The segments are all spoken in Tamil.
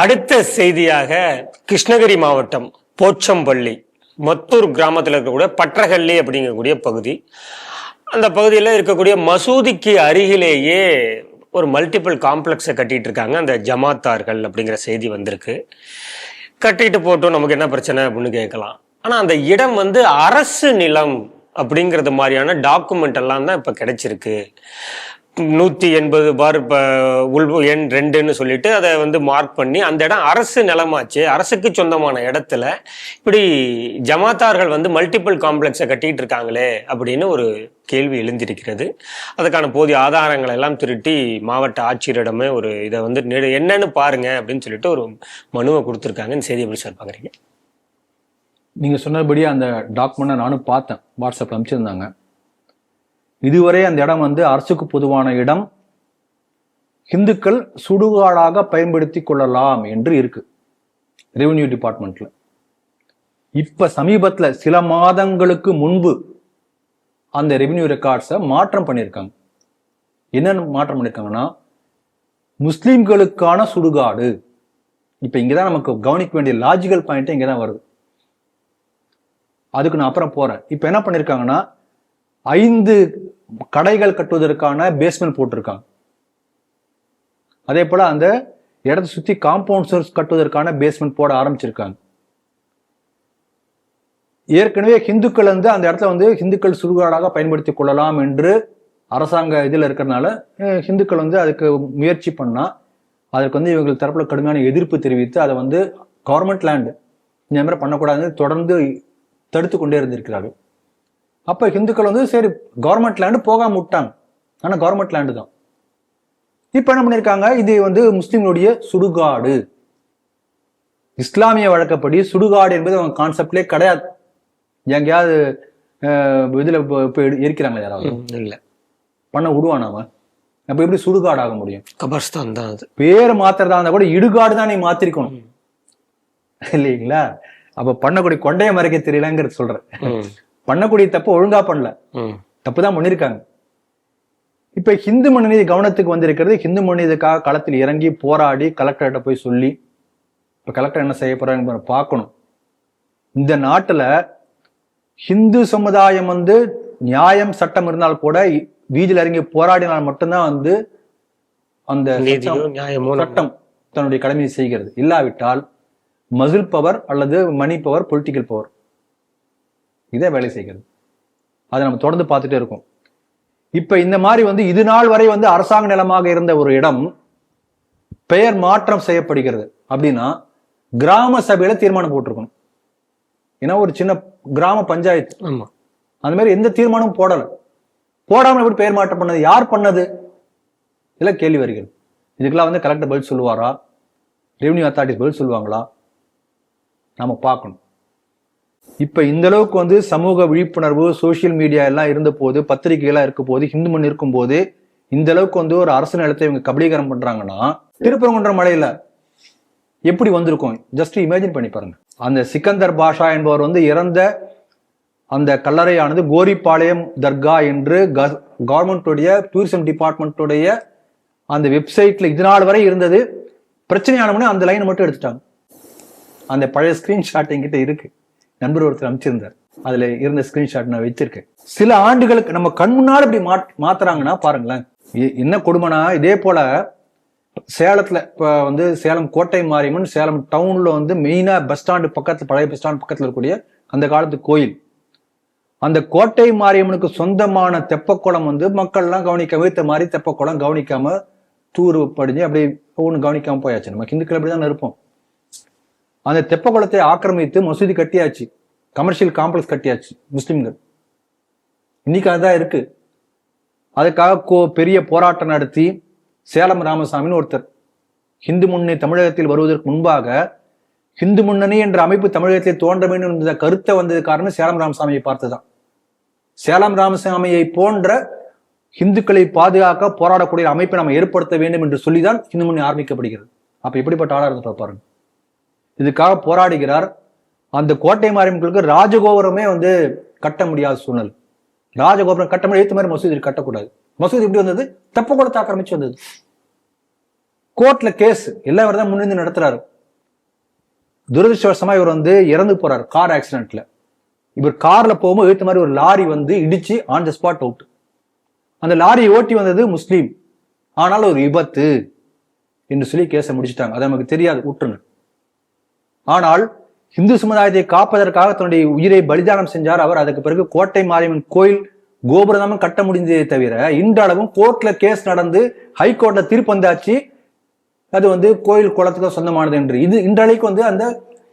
அடுத்த செய்தியாக கிருஷ்ணகிரி மாவட்டம் போச்சம்பள்ளி மத்தூர் கிராமத்தில் இருக்கக்கூடிய பற்றகள்ளி அப்படிங்கக்கூடிய பகுதி. அந்த பகுதியில் இருக்கக்கூடிய மசூதிக்கு அருகிலேயே ஒரு மல்டிபிள் காம்ப்ளெக்ஸை கட்டிகிட்டு இருக்காங்க அந்த ஜமாத்தார்கள் அப்படிங்கிற செய்தி வந்திருக்கு. கட்டிட்டு போட்டோம் நமக்கு என்ன பிரச்சனை அப்படின்னு கேட்கலாம். ஆனால் அந்த இடம் வந்து அரசு நிலம் அப்படிங்கிறது மாதிரியான டாக்குமெண்ட் எல்லாம் தான் இப்போ கிடைச்சிருக்கு. நூற்றி எண்பது பார் இப்போ உள் எண் ரெண்டுன்னு சொல்லிட்டு அதை வந்து மார்க் பண்ணி அந்த இடம் அரசு நிலமாச்சு. அரசுக்கு சொந்தமான இடத்துல இப்படி ஜமாத்தார்கள் வந்து மல்டிபிள் காம்ப்ளெக்ஸை கட்டிக்கிட்டு இருக்காங்களே அப்படின்னு ஒரு கேள்வி எழுந்திருக்கிறது. அதுக்கான போதிய ஆதாரங்களை எல்லாம் திருட்டி மாவட்ட ஆட்சியரிடமே ஒரு இதை வந்து நெடு- என்னன்னு பாருங்க அப்படின்னு சொல்லிட்டு ஒரு மனுவை கொடுத்துருக்காங்கன்னு செய்தி எப்படி சார் பார்க்குறீங்க நீங்கள் சொன்னபடியே அந்த டாக்குமெண்ட்டை நானும் பார்த்தேன். வாட்ஸ்அப்பில் அனுப்பிச்சிருந்தாங்க. இதுவரை அந்த இடம் வந்து அரசுக்கு பொதுவான இடம். இந்துக்கள் சுடுகாடாக பயன்படுத்தி கொள்ளலாம் என்று இருக்கு. ரெவென்யூ டிபார்ட்மெண்ட்ல இப்ப சமீபத்துல சில மாதங்களுக்கு முன்பு அந்த ரெவென்யூ ரெக்கார்ட்ஸை மாற்றம் பண்ணியிருக்காங்க என்னென்னு மாற்றம் பண்ணியிருக்காங்கன்னா முஸ்லீம்களுக்கான சுடுகாடு. இப்ப இங்கதான் நமக்கு கவனிக்க வேண்டிய லாஜிக்கல் பாயிண்ட் இங்கதான் வருது. அதுக்கு நான் அப்புறம் போறேன். இப்போ என்ன பண்ணிருக்காங்கன்னா ஐந்து கடைகள் கட்டுவதற்கான பேஸ்மெண்ட் போட்டிருக்காங்க. அதே போல அந்த இடத்தை சுத்தி காம்பவுண்ட்ஸ் கட்டுவதற்கான பேஸ்மெண்ட் போட ஆரம்பிச்சிருக்காங்க. ஏற்கனவே ஹிந்துக்கள் வந்து அந்த இடத்துல வந்து ஹிந்துக்கள் சுடுகாடாக பயன்படுத்தி கொள்ளலாம் என்று அரசாங்க இதில் இருக்கிறதுனால ஹிந்துக்கள் வந்து அதுக்கு முயற்சி பண்ணா அதுக்கு வந்து இவங்க தரப்புல கடுமையான எதிர்ப்பு தெரிவித்து அதை வந்து கவர்மெண்ட் லேண்டு இந்த மாதிரி பண்ணக்கூடாதுன்னு தொடர்ந்து தடுத்து கொண்டே இருந்திருக்கிறார்கள். அப்ப ஹிந்துக்கள் வந்து சரி கவர்மெண்ட் லேண்டு போகாம விட்டாங்க. ஆனா கவர்மெண்ட் லேண்டு தான். இப்ப என்ன பண்ணிருக்காங்க? இது வந்து முஸ்லிம்களுடைய சுடுகாடு. இஸ்லாமிய வழக்கப்படி சுடுகாடு என்பது அவங்க கான்செப்ட்லேயே கிடையாது. எங்கேயாவது இதுல இப்ப- இருக்கிறாங்களா யாராவது? இல்லை. பண்ண விடுவான் அவன்? அப்ப எப்படி சுடுகாடு ஆக முடியும்? கபர்ஸ்தான் தான் அது. பேர் மாத்துறதா இருந்தா கூட இடுகாடு தான் நீ மாத்திருக்கணும். இல்லைங்களா? அப்ப பண்ணக்கூடிய கொண்டைய மறைக்க தெரியலங்கிறது சொல்றேன். பண்ணக்கூடிய தப்பு ஒழுங்கா பண்ணல. தப்பு தான் பண்ணிருக்காங்க. இப்ப ஹிந்து மனித கவனத்துக்கு வந்திருக்கிறது ஹிந்து மனிதக்காக களத்தில் இறங்கி போராடி கலெக்டர்கிட்ட போய் சொல்லி இப்ப கலெக்டர் என்ன செய்ய போறாங்க பார்க்கணும். இந்த நாட்டுல ஹிந்து சமுதாயம் வந்து நியாயம் சட்டம் இருந்தால் கூட வீதியில் இறங்கி போராடினால் மட்டும்தான் வந்து அந்த சட்டம் தன்னுடைய கடமையை செய்கிறது. இல்லாவிட்டால் மசில் பவர் அல்லது மணி பவர் பொலிட்டிக்கல் பவர் இதே வேலை செய்கிறது. அதை நம்ம தொடர்ந்து பார்த்துட்டே இருக்கோம். இப்ப இந்த மாதிரி வந்து இது நாள் வரை வந்து அரசாங்க நிலமாக இருந்த ஒரு இடம் பெயர் மாற்றம் செய்யப்படுகிறது. அப்படின்னா கிராம சபையில தீர்மானம் போட்டிருக்கணும். ஏன்னா ஒரு சின்ன கிராம பஞ்சாயத்து. ஆமா. அந்த மாதிரி எந்த தீர்மானமும் போடல. போடாம எப்படி பெயர் மாற்றம் பண்ணது? யார் பண்ணது? இதெல்லாம் கேள்வி வருகிறது. இதுக்கெல்லாம் வந்து கலெக்டர் பதில் சொல்லுவாரா? ரெவன்யூ அத்தாரிட்டி பதில் சொல்லுவாங்களா? நம்ம பார்க்கணும். இப்போ இந்த அளவுக்கு வந்து சமூக விழிப்புணர்வு சோஷியல் மீடியா எல்லாம் இருந்த போது பத்திரிகை இருக்கும் போது ஹிந்து மண் இருக்கும் போது இந்த அளவுக்கு வந்து ஒரு அரசு நிலத்தை இவங்க கபலீகரம் பண்றாங்கன்னா திருப்பரங்குன்ற மலையில எப்படி வந்திருக்கும்? ஜஸ்ட் இமேஜின் பண்ணி பாருங்க. அந்த சிக்கந்தர் பாஷா என்பவர் வந்து இறந்த அந்த கல்லறையானது கோரிப்பாளையம் தர்கா என்று கவர்மெண்ட்டுடைய டூரிசம் டிபார்ட்மெண்ட்டுடைய அந்த வெப்சைட்ல இது நாள் வரை இருந்தது. பிரச்சனையானவனே அந்த லைனை மட்டும் எடுத்துட்டாங்க. அந்த பழைய ஸ்கிரீன்ஷாட் என்கிட்ட இருக்கு. நண்பர் ஒருத்தர் அனுப்பிச்சிருந்தார் அதுல இருந்த ஸ்கிரீன்ஷாட் நான் வச்சிருக்கேன் சில ஆண்டுகளுக்கு நம்ம கண் முன்னால் இப்படி மாத்- மாத்துறாங்கன்னா பாருங்களேன். என்ன கொடுமைனா இதே போல சேலத்துல இப்ப வந்து சேலம் கோட்டை மாரியம்மன் சேலம் டவுன்ல வந்து மெயினா பஸ் ஸ்டாண்டு பக்கத்துல பழைய பஸ் ஸ்டாண்ட் பக்கத்துல இருக்கக்கூடிய அந்த காலத்து கோயில். அந்த கோட்டை மாரியம்மனுக்கு சொந்தமான தெப்பக்குளம் வந்து மக்கள்லாம் கவனிக்க வைத்த மாதிரி தெப்பக்குளம் கவனிக்காம தூர் படிஞ்சு அப்படியே ஒவ்வொன்று கவனிக்காம போயாச்சு. நம்ம ஹிந்துக்கள் அப்படிதான் இருப்போம். அந்த தெப்ப குளத்தை ஆக்கிரமித்து மசூதி கட்டியாச்சு. கமர்ஷியல் காம்ப்ளெக்ஸ் கட்டியாச்சு முஸ்லிம்கள். இன்னைக்கு அதுதான் இருக்கு. அதுக்காக கோ- பெரிய போராட்டம் நடத்தி சேலம் ராமசாமின்னு ஒருத்தர். ஹிந்து முன்னணி தமிழகத்தில் வருவதற்கு முன்பாக ஹிந்து முன்னணி என்ற அமைப்பு தமிழகத்தில் தோன்ற வேண்டும் என்ற கருத்தை வந்தது காரணம் சேலம் ராமசாமியை பார்த்துதான். சேலம் ராமசாமியை போன்ற ஹிந்துக்களை பாதுகாக்க போராடக்கூடிய அமைப்பை நம்ம ஏற்படுத்த வேண்டும் என்று சொல்லிதான் இந்து முன்னணி ஆரம்பிக்கப்படுகிறது. அப்ப எப்படிப்பட்ட ஆளா இருந்து பாருங்க. இதுக்காக போராடுகிறார். அந்த கோட்டை மாரியம்மனுக்கு ராஜகோபுரமே வந்து கட்ட முடியாத சூழல் ராஜகோபுரம் கட்ட முடியாது மாதிரி மசூதி கட்டக்கூடாது. மசூதி எப்படி வந்தது? தெப்பக்குளத்தை ஆக்கிரமிச்சு வந்தது. கோர்ட்ல கேஸ் எல்லாம் இவர் தான் முன்னிருந்து நடத்துறாரு. துரதிருஷ்டவசமா இவர் வந்து இறந்து போறாரு கார் ஆக்சிடென்ட்ல இவர் கார்ல போகும்போது எழுத்து மாதிரி ஒரு லாரி வந்து இடிச்சு ஆன் த ஸ்பாட் அவுட் அந்த லாரியை ஓட்டி வந்தது முஸ்லீம். ஆனால் ஒரு விபத்து என்று சொல்லி கேஸை முடிச்சிட்டாங்க. அது நமக்கு தெரியாது விட்டுருங்க ஆனால் இந்து சமுதாயத்தை காப்பதற்காக தன்னுடைய உயிரை பலிதானம் செஞ்சார் அவர். அதுக்கு பிறகு கோட்டை மாரியம்மன் கோயில் கோபுரமும் கட்ட முடிஞ்சதே தவிர இன்றளவும் கோர்ட்ல கேஸ் நடந்து ஹைகோர்ட்ல தீர்ப்பு வந்தாச்சு. அது வந்து கோயில் குளத்துக்கு சொந்தமானது என்று. இது இன்றளைக்கு வந்து அந்த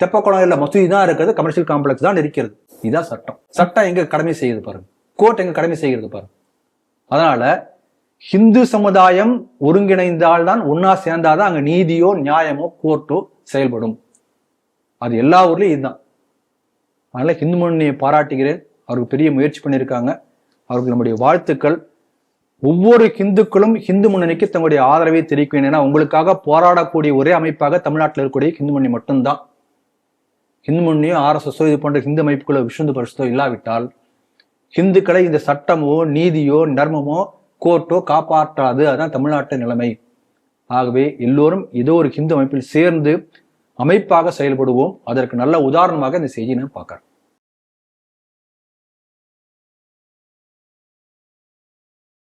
தெப்பக்குளம் இல்ல மசூதி தான் இருக்கிறது கமர்ஷியல் காம்ப்ளெக்ஸ் தான் இருக்கிறது. இதுதான் சட்டம். சட்டம் எங்க கடமை செய்யுது பாருங்க. கோர்ட் எங்க கடமை செய்கிறது பாருங்க. அதனால ஹிந்து சமுதாயம் ஒருங்கிணைந்தால் தான் ஒன்னா சேர்ந்தாதான் அங்க நீதியோ நியாயமோ கோர்ட்டோ செயல்படும். அது எல்லா ஊர்லேயும் இதுதான். அதனால் ஹிந்து மண்ணியை பாராட்டுகிறேன். அவருக்கு பெரிய முயற்சி பண்ணியிருக்காங்க. அவருக்கு நம்முடைய வாழ்த்துக்கள். ஒவ்வொரு ஹிந்துக்களும் ஹிந்து முன்னணிக்கு தங்களுடைய ஆதரவை தெரிவிக்க ஏன்னா உங்களுக்காக போராடக்கூடிய ஒரே அமைப்பாக தமிழ்நாட்டில் இருக்கக்கூடிய ஹிந்து முன்னணி மட்டும்தான். ஹிந்து முன்னணியோ ஆர்எஸ்எஸோ இது போன்ற ஹிந்து அமைப்புகளோ விஷ்ணு பரிசோ இல்லாவிட்டால் ஹிந்துக்களை இந்த சட்டமோ நீதியோ நர்மமோ கோர்ட்டோ காப்பாற்றாது. அதான் தமிழ்நாட்டு நிலைமை. ஆகவே எல்லோரும் ஏதோ ஒரு ஹிந்து அமைப்பில் சேர்ந்து அமைப்பாக செயல்படுவோம். அதற்கு நல்ல உதாரணமாக இந்த செய்தியை நான்